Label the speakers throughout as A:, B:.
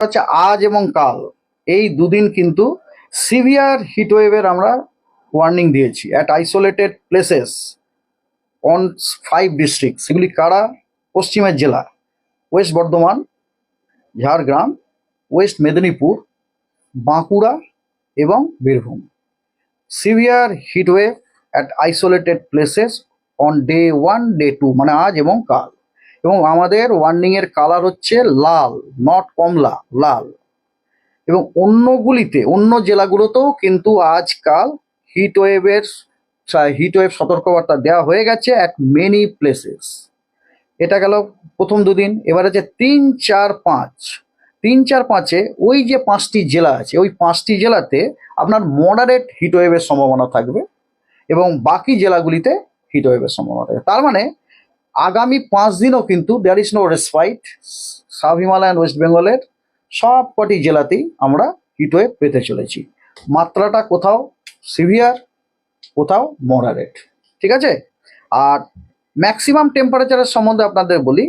A: হচ্ছে আজ এবং কাল। এই দুদিন কিন্তু সিভিয়ার হিটওয়েভের আমরা ওয়ার্নিং দিয়েছি at isolated places on five district সেগুলি কারা? পশ্চিমের জেলা। ওয়েস্ট বর্ধমান, ঝাড়গ্রাম ওয়েস্ট মেদিনীপুর, বাঁকুড়া এবং Birbhum. Severe heatwave at isolated places on day one day two মানে আজ এবং কাল। এবং আমাদের ওয়ার্নিংয়ের কালার হচ্ছে লাল নট কমলা, লাল। এবং অন্যগুলিতে, অন্য জেলাগুলোতেও কিন্তু আজকাল হিট ওয়েভের হিট ওয়েভ সতর্কবার্তা দেওয়া হয়ে গেছে অ্যাট মেনি প্লেসেস এটা গেল প্রথম দুদিন, এবার আছে তিন, চার, পাঁচ। তিন, চার, পাঁচে ওই যে পাঁচটি জেলা আছে, ওই পাঁচটি জেলাতে আপনার মডারেট হিট ওয়েভের সম্ভাবনা থাকবে এবং বাকি জেলাগুলিতে হিট ওয়েভের সম্ভাবনা থাকবে। তার মানে আগামী পাঁচ দিনও কিন্তু there is no respite sub Himalayan West বেঙ্গলের সব কটি জেলাতেই আমরা হিটওয়েভ পেতে চলেছি। মাত্রাটা কোথাও সিভিয়ার কোথাও মডারেট ঠিক আছে? আর ম্যাক্সিমাম টেম্পারেচারের সম্বন্ধে আপনাদের বলি।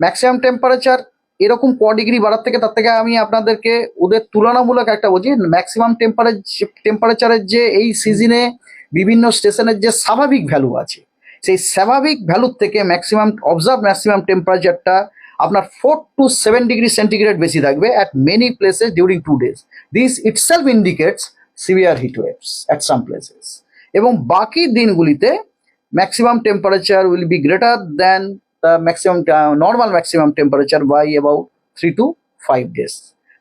A: ম্যাক্সিমাম টেম্পারেচার এরকম ক ডিগ্রি বাড়ার থেকে তার থেকে আমি আপনাদেরকে ওদের তুলনামূলক একটা বলছি ম্যাক্সিমাম টেম্পারেচার টেম্পারেচারের যে এই সিজনে বিভিন্ন স্টেশনের যে স্বাভাবিক ভ্যালু আছে। সেই স্বাভাবিক ভ্যালুর থেকে ম্যাক্সিমাম অবজার্ভ ম্যাক্সিমাম টেম্পারেচারটা আপনার four to seven degree centigrade বেশি থাকবে at many places during two days this itself indicates severe heat waves at some places এবং বাকি দিনগুলিতে maximum temperature will be greater than the maximum normal maximum temperature by about three to five days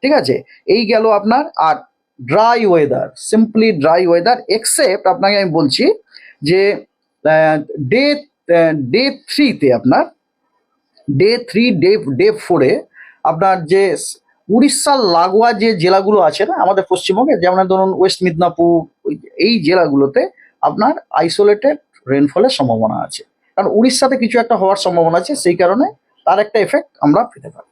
A: ঠিক আছে? এই গেল আপনার, আর dry weather simply dry weather except আপনাকে আমি বলছি যে ডে ডে থ্রিতে আপনার ডে থ্রি ডে ডে ফোরে আপনার যে উড়িষ্যার লাগোয়া যে জেলাগুলো আছে না, আমাদের পশ্চিমবঙ্গে, যেমন ধরুন ওয়েস্ট মিদনাপুর এই জেলাগুলোতে আপনার আইসোলেটেড রেনফলের সম্ভাবনা আছে। কারণ উড়িষ্যাতে কিছু একটা হওয়ার সম্ভাবনা আছে, সেই কারণে তার একটা এফেক্ট আমরা পেতে পারি।